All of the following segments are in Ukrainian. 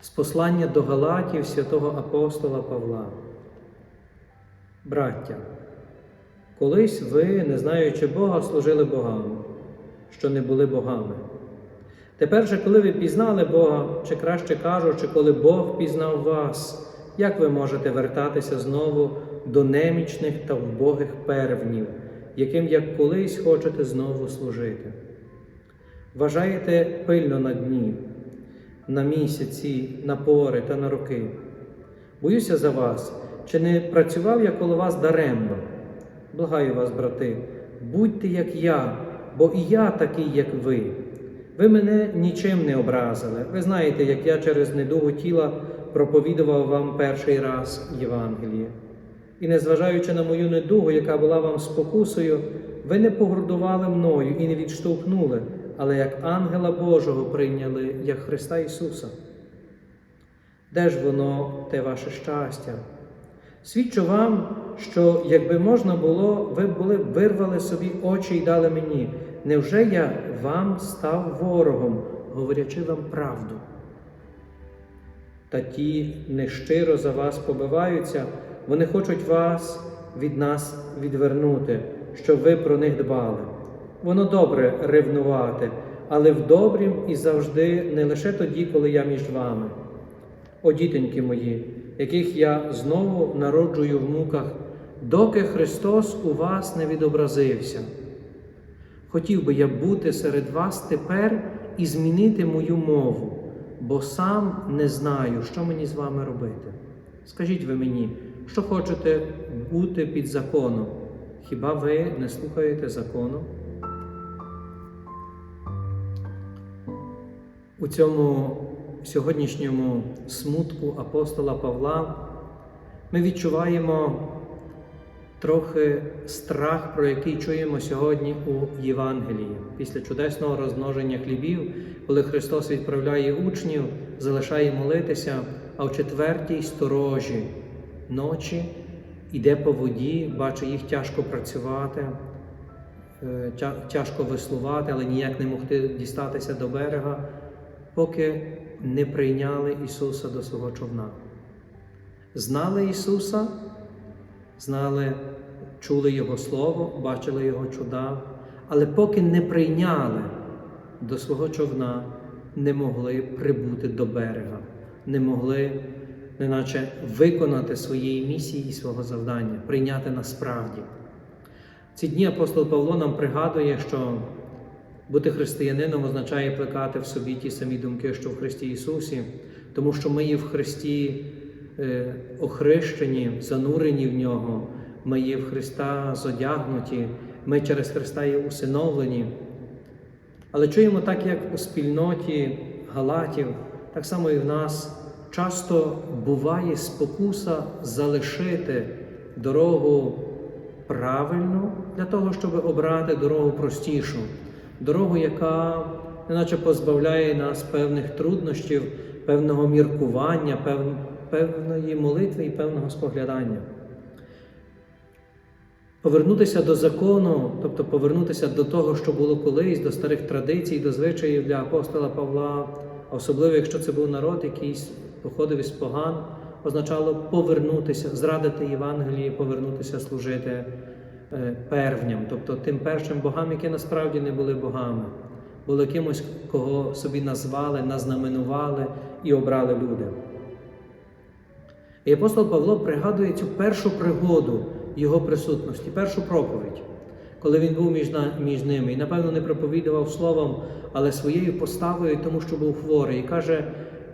З послання до Галатів святого апостола Павла. Браття, колись ви, не знаючи Бога, служили богам, що не були богами. Тепер же, коли ви пізнали Бога, чи краще кажучи, коли Бог пізнав вас, як ви можете вертатися знову до немічних та вбогих первнів, яким як колись хочете знову служити? Вважаєте пильно на дні, на місяці, на пори та на роки. Боюся за вас, чи не працював я коло вас даремно? Благаю вас, брати, будьте як я, бо і я такий, як ви. Ви мене нічим не образили. Ви знаєте, як я через недугу тіла проповідував вам перший раз Євангеліє. І незважаючи на мою недугу, яка була вам спокусою, ви не погордували мною і не відштовхнули, але як ангела Божого прийняли, як Христа Ісуса. Де ж воно, те ваше щастя? Свідчу вам, що якби можна було, ви були вирвали собі очі і дали мені. Невже я вам став ворогом, говорячи вам правду? Та ті нещиро за вас побиваються, вони хочуть вас від нас відвернути, щоб ви про них дбали. Воно добре ревнувати, але в добрім і завжди не лише тоді, коли я між вами. О, дітеньки мої, яких я знову народжую в муках, доки Христос у вас не відобразився. Хотів би я бути серед вас тепер і змінити мою мову, бо сам не знаю, що мені з вами робити. Скажіть ви мені, що хочете бути під законом? Хіба ви не слухаєте закону? У цьому сьогоднішньому смутку апостола Павла ми відчуваємо трохи страх, про який чуємо сьогодні у Євангелії. Після чудесного розмноження хлібів, коли Христос відправляє учнів, залишає молитися, а в четвертій сторожі ночі йде по воді, бачить їх тяжко працювати, е, тяжко веслувати, але ніяк не могти дістатися до берега, поки не прийняли Ісуса до свого човна. Знали Ісуса, знали, чули Його Слово, бачили Його чуда, але поки не прийняли до свого човна, не могли прибути до берега, не могли, неначе виконати своєї місії і свого завдання, прийняти насправді. Ці дні апостол Павло нам пригадує, що бути християнином означає плекати в собі ті самі думки, що в Христі Ісусі, тому що ми є в Христі е, охрещені, занурені в Нього, ми є в Христа зодягнуті, ми через Христа є усиновлені. Але чуємо так, як у спільноті Галатів, так само і в нас часто буває спокуса залишити дорогу правильну для того, щоб обрати дорогу простішу, дорогу, яка неначе позбавляє нас певних труднощів, певного міркування, певної молитви і певного споглядання. Повернутися до закону, тобто повернутися до того, що було колись, до старих традицій, до звичаїв для апостола Павла, особливо якщо це був народ, який походив із поган, означало повернутися, зрадити Євангелії, повернутися служити первням, тобто тим першим богам, які насправді не були богами, були кимось, кого собі назвали, назнаменували і обрали люди. І апостол Павло пригадує цю першу пригоду його присутності, першу проповідь, коли він був між, між ними. І, напевно, не проповідував словом, але своєю поставою, тому що був хворий. І каже,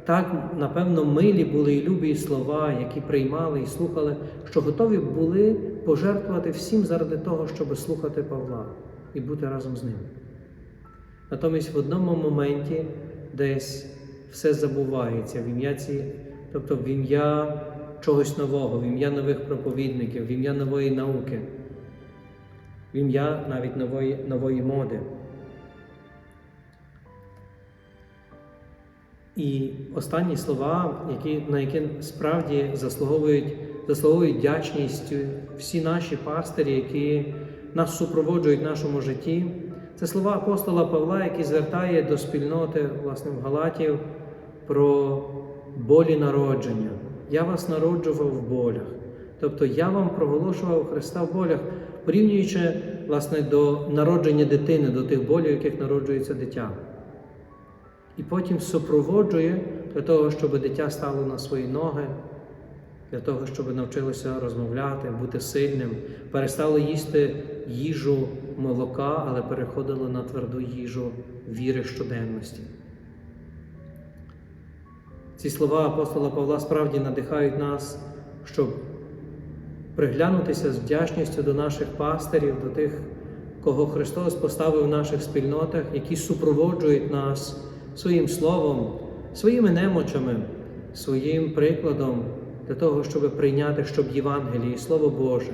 так, напевно, милі були і любі слова, які приймали і слухали, що готові були пожертвувати всім заради того, щоб слухати Павла і бути разом з ним. Натомість в одному моменті десь все забувається в ім'я ці, тобто в ім'я чогось нового, в ім'я нових проповідників, в ім'я нової науки, в ім'я навіть нової, нової моди. І останні слова, які, на які справді заслуговують, заслуговують вдячність всі наші пастирі, які нас супроводжують в нашому житті, це слова апостола Павла, який звертає до спільноти власне, в Галатів про болі народження. Я вас народжував в болях. Тобто я вам проголошував Христа в болях, порівнюючи власне, до народження дитини, до тих болів, яких народжується дитя. І потім супроводжує для того, щоб дитя стало на свої ноги, для того, щоб навчилося розмовляти, бути сильним, перестало їсти їжу молока, але переходило на тверду їжу віри щоденності. Ці слова апостола Павла справді надихають нас, щоб приглянутися з вдячністю до наших пастирів, до тих, кого Христос поставив в наших спільнотах, які супроводжують нас своїм словом, своїми немочами, своїм прикладом для того, щоб прийняти, щоб Євангеліє, Слово Боже,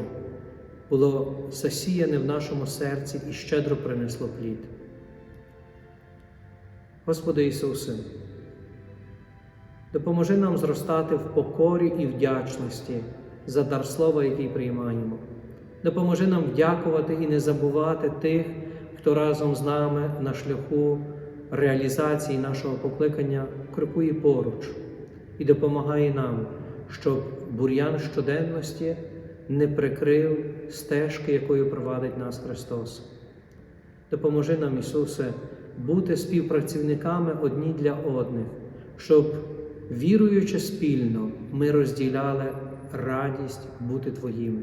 було засіяне в нашому серці і щедро принесло плід. Господи Ісусе, допоможи нам зростати в покорі і вдячності за дар слова, який приймаємо. Допоможи нам дякувати і не забувати тих, хто разом з нами на шляху реалізації нашого покликання крокує поруч і допомагає нам, щоб бур'ян щоденності не прикрив стежки, якою провадить нас Христос. Допоможи нам, Ісусе, бути співпрацівниками одні для одних, щоб, віруючи спільно, ми розділяли радість бути Твоїми.